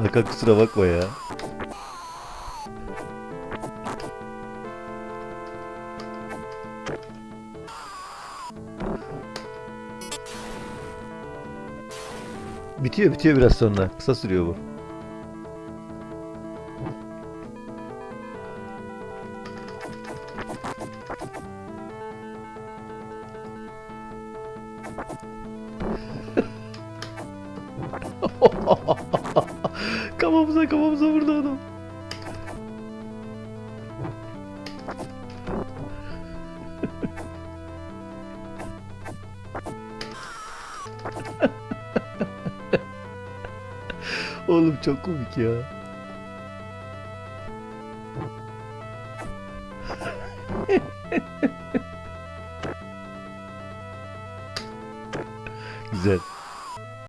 Hakan kusura bakma ya. Bitiyor bitiyor biraz sonra. Kısa sürüyor bu. Kafamıza kafamıza vurdu adam. Oğlum çok komik ya. Güzel.